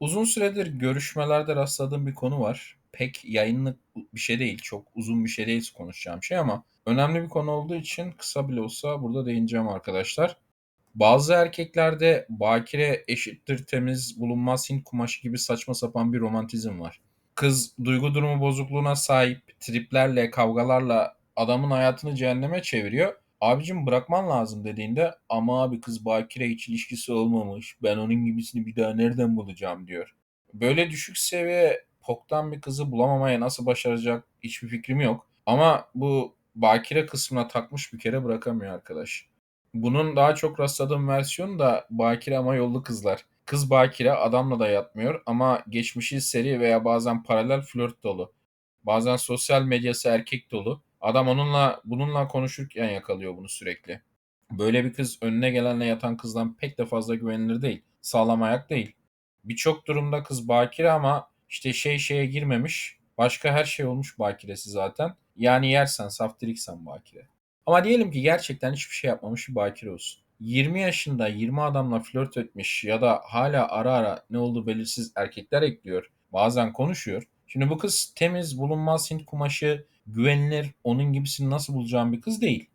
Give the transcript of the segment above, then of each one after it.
Uzun süredir görüşmelerde rastladığım bir konu var. Pek yayınlık bir şey değil, çok uzun bir şey değil konuşacağım şey ama önemli bir konu olduğu için kısa bile olsa burada değineceğim arkadaşlar. Bazı erkeklerde bakire eşittir temiz bulunmaz Hint kumaşı gibi saçma sapan bir romantizm var. Kız duygu durumu bozukluğuna sahip triplerle, kavgalarla adamın hayatını cehenneme çeviriyor. Abicim bırakman lazım dediğinde ama abi kız bakire hiç ilişkisi olmamış. Ben onun gibisini bir daha nereden bulacağım diyor. Böyle düşük seviye poktan bir kızı bulamamaya nasıl başaracak hiçbir fikrim yok. Ama bu bakire kısmına takmış bir kere bırakamıyor arkadaş. Bunun daha çok rastladığım versiyonu da bakire ama yollu kızlar. Kız bakire adamla da yatmıyor ama geçmişi seri veya bazen paralel flört dolu. Bazen sosyal medyası erkek dolu. Adam onunla bununla konuşurken yakalıyor bunu sürekli. Böyle bir kız önüne gelenle yatan kızdan pek de fazla güvenilir değil. Sağlam ayak değil. Birçok durumda kız bakire ama işte şey şeye girmemiş. Başka her şey olmuş bakiresi zaten. Yani yersen saftiriksen bakire. Ama diyelim ki gerçekten hiçbir şey yapmamış bir bakire olsun. 20 yaşında 20 adamla flört etmiş ya da hala ara ara ne olduğu belirsiz erkekler ekliyor. Bazen konuşuyor. Şimdi bu kız temiz, bulunmaz Hint kumaşı, güvenilir, onun gibisini nasıl bulacağım bir kız değil.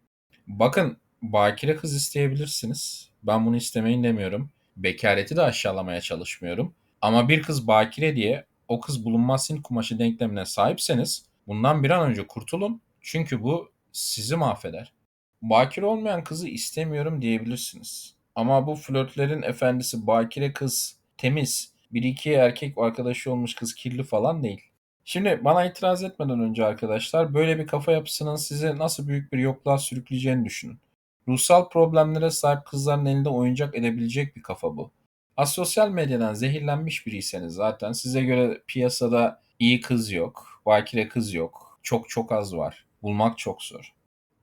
Bakın bakire kız isteyebilirsiniz. Ben bunu istemeyin demiyorum. Bekareti de aşağılamaya çalışmıyorum. Ama bir kız bakire diye o kız bulunmaz Hint kumaşı denklemine sahipseniz bundan bir an önce kurtulun. Çünkü bu sizi mahveder. Bakire olmayan kızı istemiyorum diyebilirsiniz. Ama bu flörtlerin efendisi bakire kız temiz, bir iki erkek arkadaşı olmuş kız kirli falan değil. Şimdi bana itiraz etmeden önce arkadaşlar böyle bir kafa yapısının sizi nasıl büyük bir yokluğa sürükleyeceğini düşünün. Ruhsal problemlere sahip kızların elinde oyuncak edebilecek bir kafa bu. Asosyal medyadan zehirlenmiş biriyseniz zaten size göre piyasada iyi kız yok, bakire kız yok, çok çok az var. Bulmak çok zor.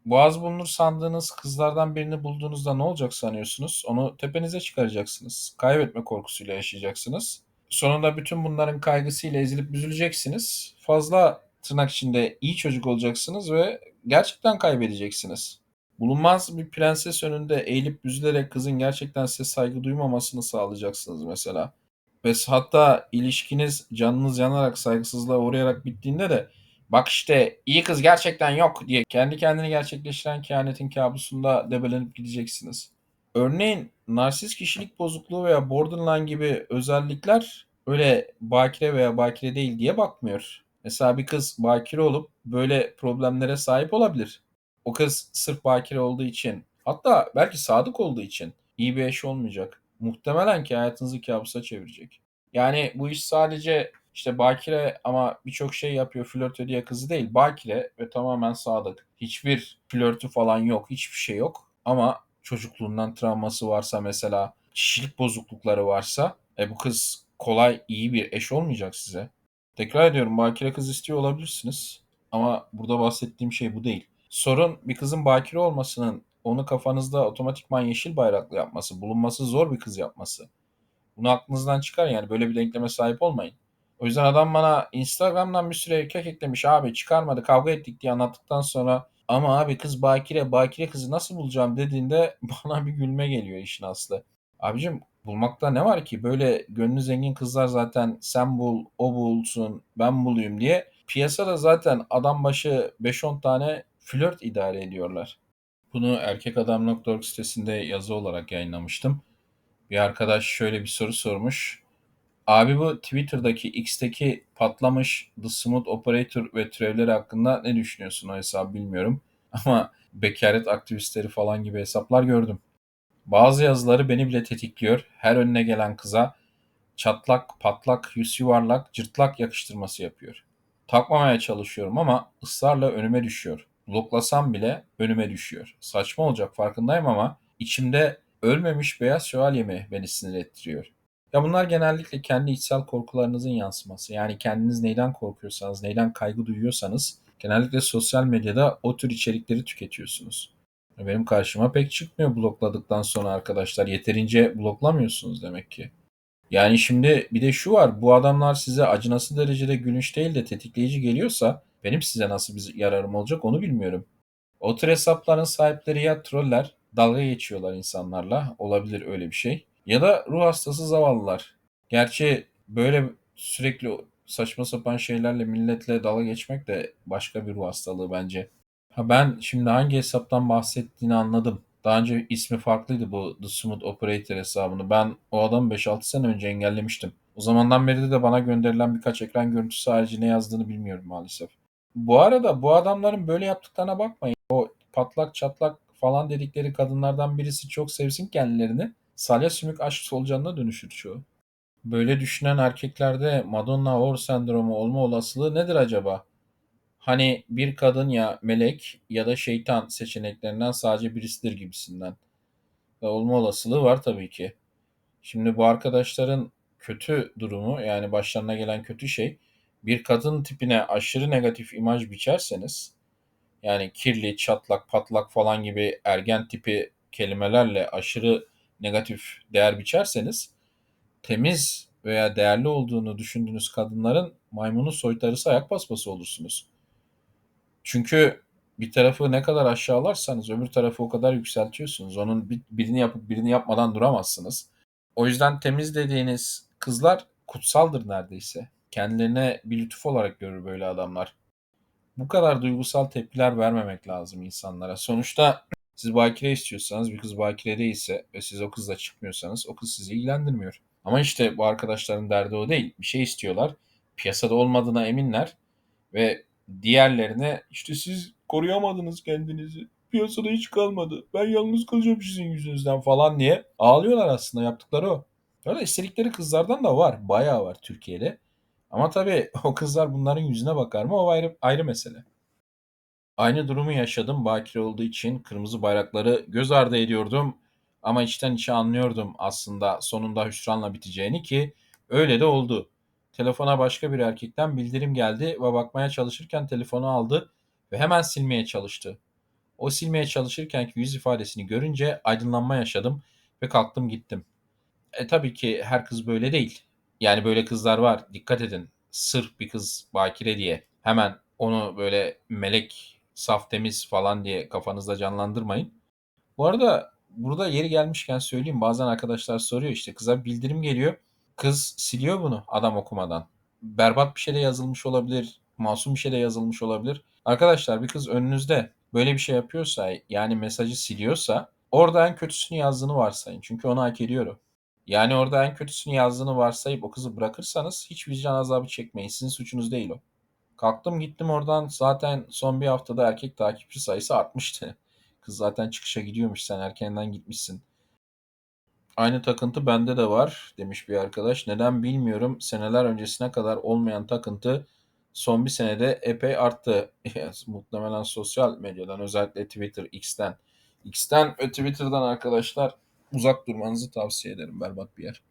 Boğaz bulunur sandığınız kızlardan birini bulduğunuzda ne olacak sanıyorsunuz? Onu tepenize çıkaracaksınız. Kaybetme korkusuyla yaşayacaksınız. Sonunda bütün bunların kaygısıyla ezilip büzüleceksiniz. Fazla tırnak içinde iyi çocuk olacaksınız ve gerçekten kaybedeceksiniz. Bulunmaz bir prenses önünde eğilip büzülerek kızın gerçekten size saygı duymamasını sağlayacaksınız mesela. Ve hatta ilişkiniz canınız yanarak saygısızlığa uğrayarak bittiğinde de bak işte iyi kız gerçekten yok diye kendi kendini gerçekleştiren kehanetin kabusunda debelenip gideceksiniz. Örneğin narsist kişilik bozukluğu veya borderline gibi özellikler öyle bakire veya bakire değil diye bakmıyor. Mesela bir kız bakire olup böyle problemlere sahip olabilir. O kız sırf bakire olduğu için hatta belki sadık olduğu için iyi bir eş olmayacak. Muhtemelen ki hayatınızı kabusa çevirecek. Yani bu iş sadece işte bakire ama birçok şey yapıyor flört ediyor kızı değil. Bakire ve tamamen sadık. Hiçbir flörtü falan yok. Hiçbir şey yok. Ama çocukluğundan travması varsa mesela kişilik bozuklukları varsa e, bu kız kolay iyi bir eş olmayacak size. Tekrar ediyorum bakire kız istiyor olabilirsiniz. Ama burada bahsettiğim şey bu değil. Sorun bir kızın bakire olmasının onu kafanızda otomatikman yeşil bayraklı yapması, bulunması zor bir kız yapması. Bunu aklınızdan çıkar yani böyle bir denkleme sahip olmayın. O yüzden adam bana Instagram'dan bir süre kek eklemiş abi çıkarmadı kavga ettik diye anlattıktan sonra ama abi kız bakire bakire kızı nasıl bulacağım dediğinde bana bir gülme geliyor işin aslı. Abicim bulmakta ne var ki böyle gönlü zengin kızlar zaten sen bul o bulsun ben bulayım diye piyasada zaten adam başı 5-10 tane flört idare ediyorlar. Bunu erkekadam.org sitesinde yazı olarak yayınlamıştım. Bir arkadaş şöyle bir soru sormuş. Abi bu Twitter'daki X'teki patlamış The Smooth Operator ve türevleri hakkında ne düşünüyorsun o hesabı bilmiyorum. Ama bekaret aktivistleri falan gibi hesaplar gördüm. Bazı yazıları beni bile tetikliyor. Her önüne gelen kıza çatlak, patlak, yüz yuvarlak, cırtlak yakıştırması yapıyor. Takmamaya çalışıyorum ama ısrarla önüme düşüyor. Bloklasam bile önüme düşüyor. Saçma olacak farkındayım ama içimde ölmemiş beyaz şövalye mi beni sinir ettiriyor. Ya bunlar genellikle kendi içsel korkularınızın yansıması. Yani kendiniz neyden korkuyorsanız, neyden kaygı duyuyorsanız genellikle sosyal medyada o tür içerikleri tüketiyorsunuz. Benim karşıma pek çıkmıyor blokladıktan sonra arkadaşlar. Yeterince bloklamıyorsunuz demek ki. Yani şimdi bir de şu var. Bu adamlar size acınası derecede gülünç değil de tetikleyici geliyorsa benim size nasıl bir yararım olacak onu bilmiyorum. O tür hesapların sahipleri ya troller, dalga geçiyorlar insanlarla. Olabilir öyle bir şey. Ya da ruh hastası zavallılar. Gerçi böyle sürekli saçma sapan şeylerle milletle dalga geçmek de başka bir ruh hastalığı bence. Ha ben şimdi hangi hesaptan bahsettiğini anladım. Daha önce ismi farklıydı bu The Smooth Operator hesabını. Ben o adamı 5-6 sene önce engellemiştim. O zamandan beri de bana gönderilen birkaç ekran görüntüsü harici ne yazdığını bilmiyorum maalesef. Bu arada bu adamların böyle yaptıklarına bakmayın. O patlak çatlak falan dedikleri kadınlardan birisi çok sevsin kendilerini. Salya sümük aşk solucanına dönüşür çoğu. Böyle düşünen erkeklerde Madonna Or sendromu olma olasılığı nedir acaba? Hani bir kadın ya melek ya da şeytan seçeneklerinden sadece birisidir gibisinden. Ve olma olasılığı var tabii ki. Şimdi bu arkadaşların kötü durumu yani başlarına gelen kötü şey bir kadın tipine aşırı negatif imaj biçerseniz yani kirli, çatlak, patlak falan gibi ergen tipi kelimelerle aşırı negatif değer biçerseniz temiz veya değerli olduğunu düşündüğünüz kadınların maymunu soytarısı ayak basması olursunuz. Çünkü bir tarafı ne kadar aşağılarsanız öbür tarafı o kadar yükseltiyorsunuz. Onun birini yapıp birini yapmadan duramazsınız. O yüzden temiz dediğiniz kızlar kutsaldır neredeyse. Kendilerine bir lütuf olarak görür böyle adamlar. Bu kadar duygusal tepkiler vermemek lazım insanlara. Sonuçta siz bakire istiyorsanız bir kız bakire değilse ve siz o kızla çıkmıyorsanız o kız sizi ilgilendirmiyor. Ama işte bu arkadaşların derdi o değil. Bir şey istiyorlar. Piyasada olmadığına eminler ve diğerlerine işte siz koruyamadınız kendinizi. Piyasada hiç kalmadı. Ben yalnız kalacağım sizin yüzünüzden falan diye ağlıyorlar aslında yaptıkları o. Öyle istedikleri kızlardan da var. Bayağı var Türkiye'de. Ama tabii o kızlar bunların yüzüne bakar mı o ayrı, ayrı mesele. Aynı durumu yaşadım bakire olduğu için kırmızı bayrakları göz ardı ediyordum. Ama içten içe anlıyordum aslında sonunda hüsranla biteceğini ki öyle de oldu. Telefona başka bir erkekten bildirim geldi ve bakmaya çalışırken telefonu aldı ve hemen silmeye çalıştı. O silmeye çalışırkenki yüz ifadesini görünce aydınlanma yaşadım ve kalktım gittim. E tabii ki her kız böyle değil. Yani böyle kızlar var. Dikkat edin. Sırf bir kız bakire diye hemen onu böyle melek, saf temiz falan diye kafanızda canlandırmayın. Bu arada burada yeri gelmişken söyleyeyim. Bazen arkadaşlar soruyor işte kıza bildirim geliyor. Kız siliyor bunu adam okumadan. Berbat bir şey de yazılmış olabilir. Masum bir şey de yazılmış olabilir. Arkadaşlar bir kız önünüzde böyle bir şey yapıyorsa yani mesajı siliyorsa orada en kötüsünü yazdığını varsayın. Çünkü onu hak ediyor Yani orada en kötüsünü yazdığını varsayıp o kızı bırakırsanız hiç vicdan azabı çekmeyin. Sizin suçunuz değil o. Kalktım gittim oradan zaten son bir haftada erkek takipçi sayısı artmıştı. Kız zaten çıkışa gidiyormuş sen erkenden gitmişsin. Aynı takıntı bende de var demiş bir arkadaş. Neden bilmiyorum. Seneler öncesine kadar olmayan takıntı son bir senede epey arttı. Muhtemelen sosyal medyadan özellikle Twitter, X'ten. X'ten ve Twitter'dan arkadaşlar uzak durmanızı tavsiye ederim. Berbat bir yer.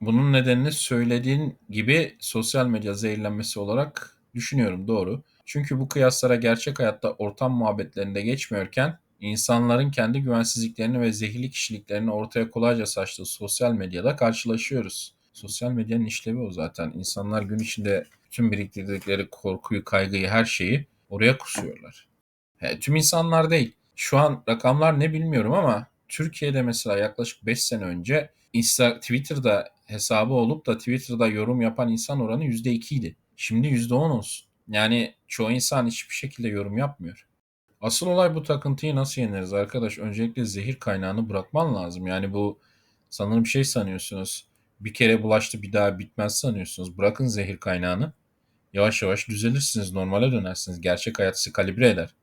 Bunun nedenini söylediğin gibi sosyal medya zehirlenmesi olarak düşünüyorum doğru. Çünkü bu kıyaslara gerçek hayatta ortam muhabbetlerinde geçmiyorken İnsanların kendi güvensizliklerini ve zehirli kişiliklerini ortaya kolayca saçtığı sosyal medyada karşılaşıyoruz. Sosyal medyanın işlevi o zaten. İnsanlar gün içinde tüm biriktirdikleri korkuyu, kaygıyı, her şeyi oraya kusuyorlar. He, tüm insanlar değil. Şu an rakamlar ne bilmiyorum ama Türkiye'de mesela yaklaşık 5 sene önce Insta, Twitter'da hesabı olup da Twitter'da yorum yapan insan oranı %2 idi. Şimdi %10 olsun. Yani çoğu insan hiçbir şekilde yorum yapmıyor. Asıl olay bu takıntıyı nasıl yeneriz arkadaş? Öncelikle zehir kaynağını bırakman lazım. Yani bu sanırım şey sanıyorsunuz. Bir kere bulaştı bir daha bitmez sanıyorsunuz. Bırakın zehir kaynağını. Yavaş yavaş düzelirsiniz, normale dönersiniz. Gerçek hayat sizi kalibre eder.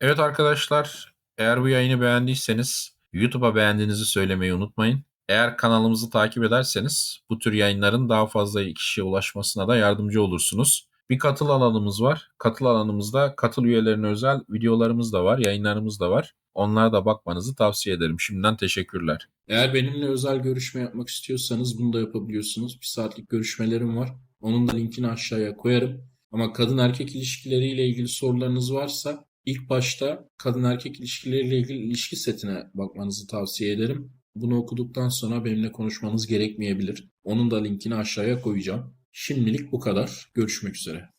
Evet arkadaşlar, eğer bu yayını beğendiyseniz YouTube'a beğendiğinizi söylemeyi unutmayın. Eğer kanalımızı takip ederseniz bu tür yayınların daha fazla kişiye ulaşmasına da yardımcı olursunuz. Bir katıl alanımız var. Katıl alanımızda katıl üyelerine özel videolarımız da var, yayınlarımız da var. Onlara da bakmanızı tavsiye ederim. Şimdiden teşekkürler. Eğer benimle özel görüşme yapmak istiyorsanız bunu da yapabiliyorsunuz. Bir saatlik görüşmelerim var. Onun da linkini aşağıya koyarım. Ama kadın erkek ilişkileriyle ilgili sorularınız varsa ilk başta kadın erkek ilişkileriyle ilgili ilişki setine bakmanızı tavsiye ederim. Bunu okuduktan sonra benimle konuşmanız gerekmeyebilir. Onun da linkini aşağıya koyacağım. Şimdilik bu kadar. Görüşmek üzere.